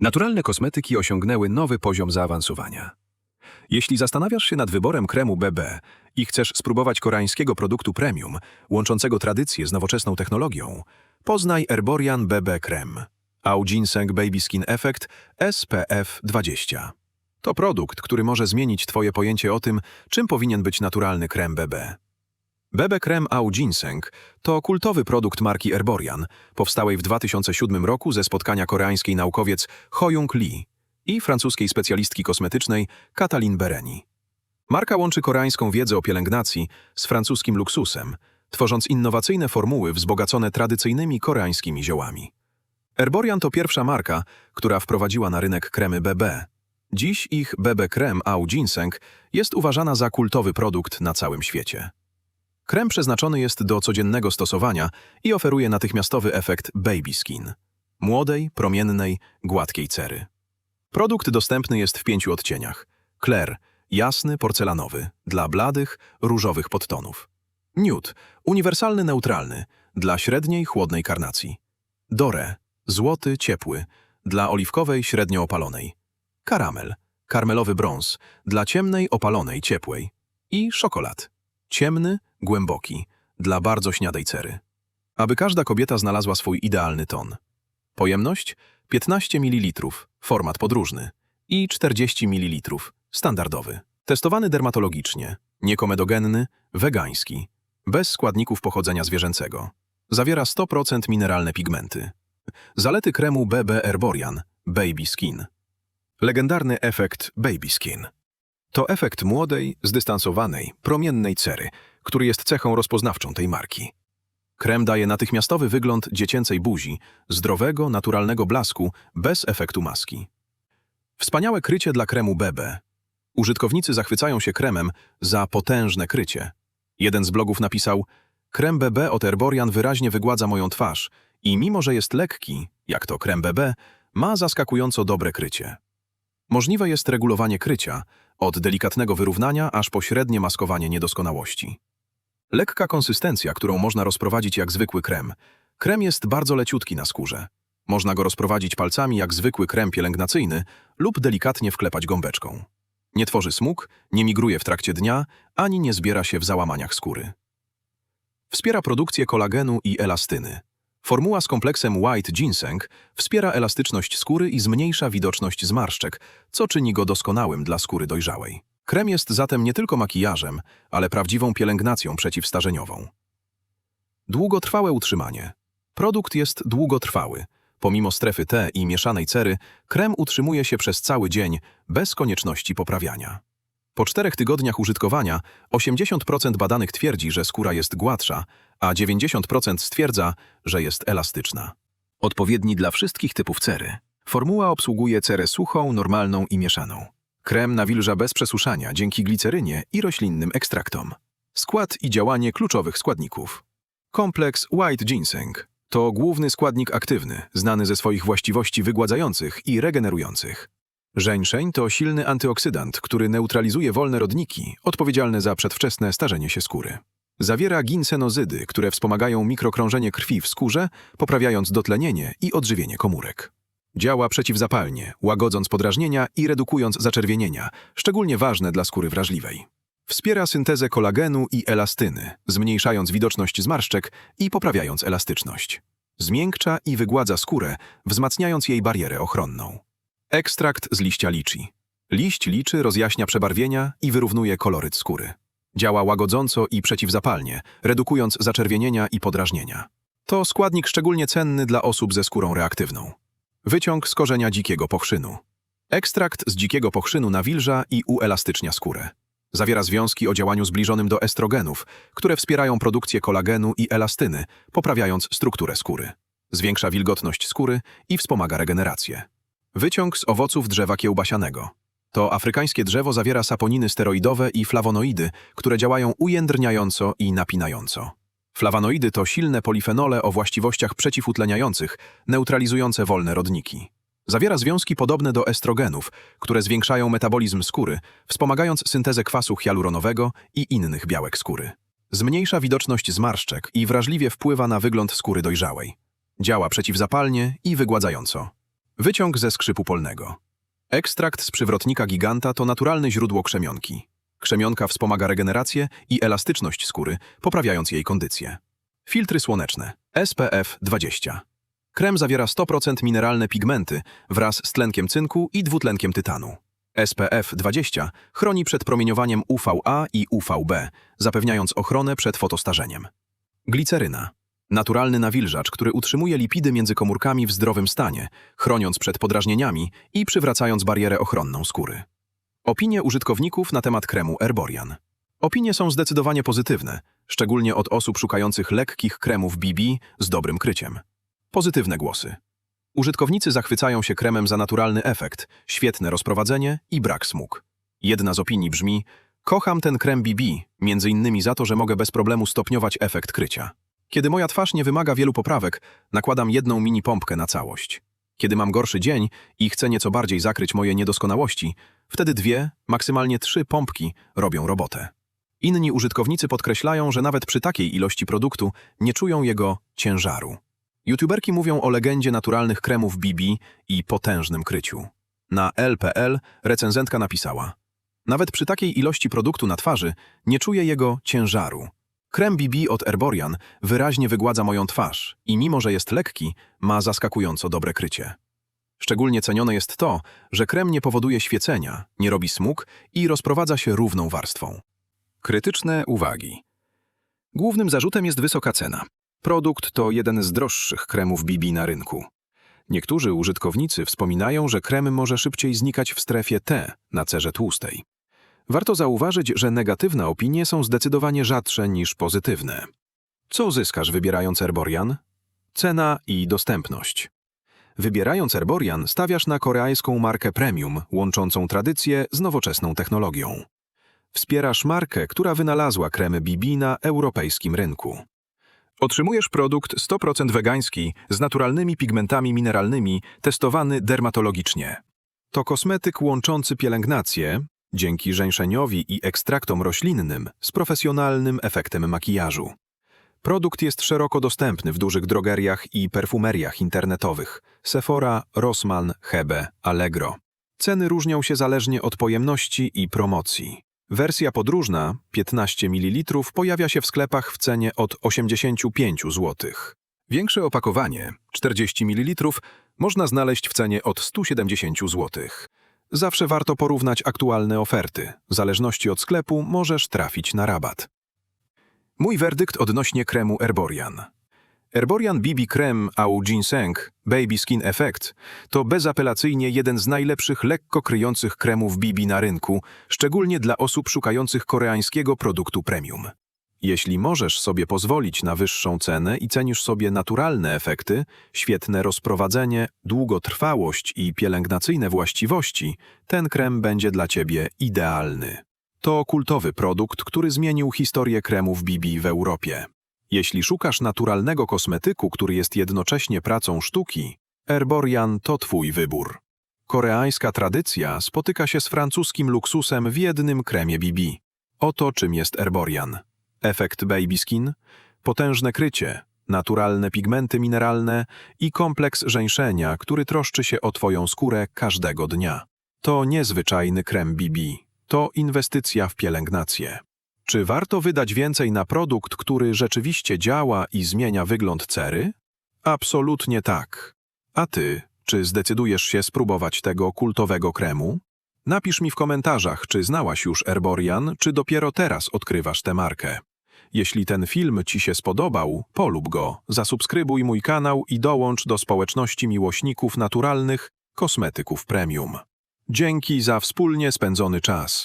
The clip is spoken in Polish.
Naturalne kosmetyki osiągnęły nowy poziom zaawansowania. Jeśli zastanawiasz się nad wyborem kremu BB i chcesz spróbować koreańskiego produktu premium, łączącego tradycję z nowoczesną technologią, poznaj Erborian BB Krem. Au Ginseng Baby Skin Effect SPF 20. To produkt, który może zmienić Twoje pojęcie o tym, czym powinien być naturalny krem BB. BB Krem Au Ginseng to kultowy produkt marki Erborian, powstałej w 2007 roku ze spotkania koreańskiej naukowiec Hoyung Lee i francuskiej specjalistki kosmetycznej Katalin Bereni. Marka łączy koreańską wiedzę o pielęgnacji z francuskim luksusem, tworząc innowacyjne formuły wzbogacone tradycyjnymi koreańskimi ziołami. Erborian to pierwsza marka, która wprowadziła na rynek kremy BB. Dziś ich BB Krem Au Ginseng jest uważana za kultowy produkt na całym świecie. Krem przeznaczony jest do codziennego stosowania i oferuje natychmiastowy efekt baby skin. Młodej, promiennej, gładkiej cery. Produkt dostępny jest w pięciu odcieniach. Clair, jasny, porcelanowy, dla bladych, różowych podtonów. Nude, uniwersalny, neutralny, dla średniej, chłodnej karnacji. Dore, złoty, ciepły, dla oliwkowej, średnio opalonej. Karamel, karmelowy brąz, dla ciemnej, opalonej, ciepłej. I szokolad, ciemny, głęboki, dla bardzo śniadej cery. Aby każda kobieta znalazła swój idealny ton. Pojemność 15 ml, format podróżny i 40 ml, standardowy. Testowany dermatologicznie, niekomedogenny, wegański, bez składników pochodzenia zwierzęcego. Zawiera 100% mineralne pigmenty. Zalety kremu BB Erborian Baby Skin. Legendarny efekt Baby Skin. To efekt młodej, zdystansowanej, promiennej cery, który jest cechą rozpoznawczą tej marki. Krem daje natychmiastowy wygląd dziecięcej buzi, zdrowego, naturalnego blasku, bez efektu maski. Wspaniałe krycie dla kremu BB. Użytkownicy zachwycają się kremem za potężne krycie. Jeden z blogów napisał: Krem BB od Erborian wyraźnie wygładza moją twarz i mimo, że jest lekki, jak to krem BB, ma zaskakująco dobre krycie. Możliwe jest regulowanie krycia, od delikatnego wyrównania aż po średnie maskowanie niedoskonałości. Lekka konsystencja, którą można rozprowadzić jak zwykły krem. Krem jest bardzo leciutki na skórze. Można go rozprowadzić palcami jak zwykły krem pielęgnacyjny lub delikatnie wklepać gąbeczką. Nie tworzy smug, nie migruje w trakcie dnia, ani nie zbiera się w załamaniach skóry. Wspiera produkcję kolagenu i elastyny. Formuła z kompleksem White Ginseng wspiera elastyczność skóry i zmniejsza widoczność zmarszczek, co czyni go doskonałym dla skóry dojrzałej. Krem jest zatem nie tylko makijażem, ale prawdziwą pielęgnacją przeciwstarzeniową. Długotrwałe utrzymanie. Produkt jest długotrwały. Pomimo strefy T i mieszanej cery, krem utrzymuje się przez cały dzień bez konieczności poprawiania. Po czterech tygodniach użytkowania 80% badanych twierdzi, że skóra jest gładsza, a 90% stwierdza, że jest elastyczna. Odpowiedni dla wszystkich typów cery. Formuła obsługuje cerę suchą, normalną i mieszaną. Krem nawilża bez przesuszania dzięki glicerynie i roślinnym ekstraktom. Skład i działanie kluczowych składników. Kompleks White Ginseng to główny składnik aktywny, znany ze swoich właściwości wygładzających i regenerujących. Żeńszeń to silny antyoksydant, który neutralizuje wolne rodniki, odpowiedzialne za przedwczesne starzenie się skóry. Zawiera ginsenozydy, które wspomagają mikrokrążenie krwi w skórze, poprawiając dotlenienie i odżywienie komórek. Działa przeciwzapalnie, łagodząc podrażnienia i redukując zaczerwienienia, szczególnie ważne dla skóry wrażliwej. Wspiera syntezę kolagenu i elastyny, zmniejszając widoczność zmarszczek i poprawiając elastyczność. Zmiękcza i wygładza skórę, wzmacniając jej barierę ochronną. Ekstrakt z liścia liczy. Liść liczy rozjaśnia przebarwienia i wyrównuje koloryt skóry. Działa łagodząco i przeciwzapalnie, redukując zaczerwienienia i podrażnienia. To składnik szczególnie cenny dla osób ze skórą reaktywną. Wyciąg z korzenia dzikiego pochrzynu. Ekstrakt z dzikiego pochrzynu nawilża i uelastycznia skórę. Zawiera związki o działaniu zbliżonym do estrogenów, które wspierają produkcję kolagenu i elastyny, poprawiając strukturę skóry. Zwiększa wilgotność skóry i wspomaga regenerację. Wyciąg z owoców drzewa kiełbasianego. To afrykańskie drzewo zawiera saponiny steroidowe i flawonoidy, które działają ujędrniająco i napinająco. Flawanoidy to silne polifenole o właściwościach przeciwutleniających, neutralizujące wolne rodniki. Zawiera związki podobne do estrogenów, które zwiększają metabolizm skóry, wspomagając syntezę kwasu hialuronowego i innych białek skóry. Zmniejsza widoczność zmarszczek i wrażliwie wpływa na wygląd skóry dojrzałej. Działa przeciwzapalnie i wygładzająco. Wyciąg ze skrzypu polnego. Ekstrakt z przywrotnika giganta to naturalne źródło krzemionki. Krzemionka wspomaga regenerację i elastyczność skóry, poprawiając jej kondycję. Filtry słoneczne SPF 20. Krem zawiera 100% mineralne pigmenty wraz z tlenkiem cynku i dwutlenkiem tytanu. SPF 20 chroni przed promieniowaniem UVA i UVB, zapewniając ochronę przed fotostarzeniem. Gliceryna. Naturalny nawilżacz, który utrzymuje lipidy między komórkami w zdrowym stanie, chroniąc przed podrażnieniami i przywracając barierę ochronną skóry. Opinie użytkowników na temat kremu Erborian. Opinie są zdecydowanie pozytywne, szczególnie od osób szukających lekkich kremów BB z dobrym kryciem. Pozytywne głosy. Użytkownicy zachwycają się kremem za naturalny efekt, świetne rozprowadzenie i brak smug. Jedna z opinii brzmi: Kocham ten krem BB, między innymi za to, że mogę bez problemu stopniować efekt krycia. Kiedy moja twarz nie wymaga wielu poprawek, nakładam jedną mini pompkę na całość. Kiedy mam gorszy dzień i chcę nieco bardziej zakryć moje niedoskonałości, wtedy dwie, maksymalnie trzy pompki robią robotę. Inni użytkownicy podkreślają, że nawet przy takiej ilości produktu nie czują jego ciężaru. YouTuberki mówią o legendzie naturalnych kremów BB i potężnym kryciu. Na LPL recenzentka napisała: Nawet przy takiej ilości produktu na twarzy nie czuję jego ciężaru. Krem BB od Erborian wyraźnie wygładza moją twarz i mimo, że jest lekki, ma zaskakująco dobre krycie. Szczególnie cenione jest to, że krem nie powoduje świecenia, nie robi smug i rozprowadza się równą warstwą. Krytyczne uwagi. Głównym zarzutem jest wysoka cena. Produkt to jeden z droższych kremów BB na rynku. Niektórzy użytkownicy wspominają, że krem może szybciej znikać w strefie T na cerze tłustej. Warto zauważyć, że negatywne opinie są zdecydowanie rzadsze niż pozytywne. Co zyskasz wybierając Erborian? Cena i dostępność. Wybierając Erborian, stawiasz na koreańską markę premium, łączącą tradycję z nowoczesną technologią. Wspierasz markę, która wynalazła kremy BB na europejskim rynku. Otrzymujesz produkt 100% wegański z naturalnymi pigmentami mineralnymi, testowany dermatologicznie. To kosmetyk łączący pielęgnację, dzięki żeńszeniowi i ekstraktom roślinnym, z profesjonalnym efektem makijażu. Produkt jest szeroko dostępny w dużych drogeriach i perfumeriach internetowych Sephora, Rossmann, Hebe, Allegro. Ceny różnią się zależnie od pojemności i promocji. Wersja podróżna, 15 ml, pojawia się w sklepach w cenie od 85 zł. Większe opakowanie, 40 ml, można znaleźć w cenie od 170 zł. Zawsze warto porównać aktualne oferty. W zależności od sklepu możesz trafić na rabat. Mój werdykt odnośnie kremu Erborian. Erborian BB Krem Au Ginseng Baby Skin Effect to bezapelacyjnie jeden z najlepszych lekko kryjących kremów BB na rynku, szczególnie dla osób szukających koreańskiego produktu premium. Jeśli możesz sobie pozwolić na wyższą cenę i cenisz sobie naturalne efekty, świetne rozprowadzenie, długotrwałość i pielęgnacyjne właściwości, ten krem będzie dla Ciebie idealny. To kultowy produkt, który zmienił historię kremów BB w Europie. Jeśli szukasz naturalnego kosmetyku, który jest jednocześnie pracą sztuki, Erborian to Twój wybór. Koreańska tradycja spotyka się z francuskim luksusem w jednym kremie BB. Oto czym jest Erborian. Efekt baby skin, potężne krycie, naturalne pigmenty mineralne i kompleks żeńszenia, który troszczy się o Twoją skórę każdego dnia. To niezwyczajny krem BB. To inwestycja w pielęgnację. Czy warto wydać więcej na produkt, który rzeczywiście działa i zmienia wygląd cery? Absolutnie tak. A ty, czy zdecydujesz się spróbować tego kultowego kremu? Napisz mi w komentarzach, czy znałaś już Erborian, czy dopiero teraz odkrywasz tę markę. Jeśli ten film Ci się spodobał, polub go, zasubskrybuj mój kanał i dołącz do społeczności miłośników naturalnych kosmetyków premium. Dzięki za wspólnie spędzony czas.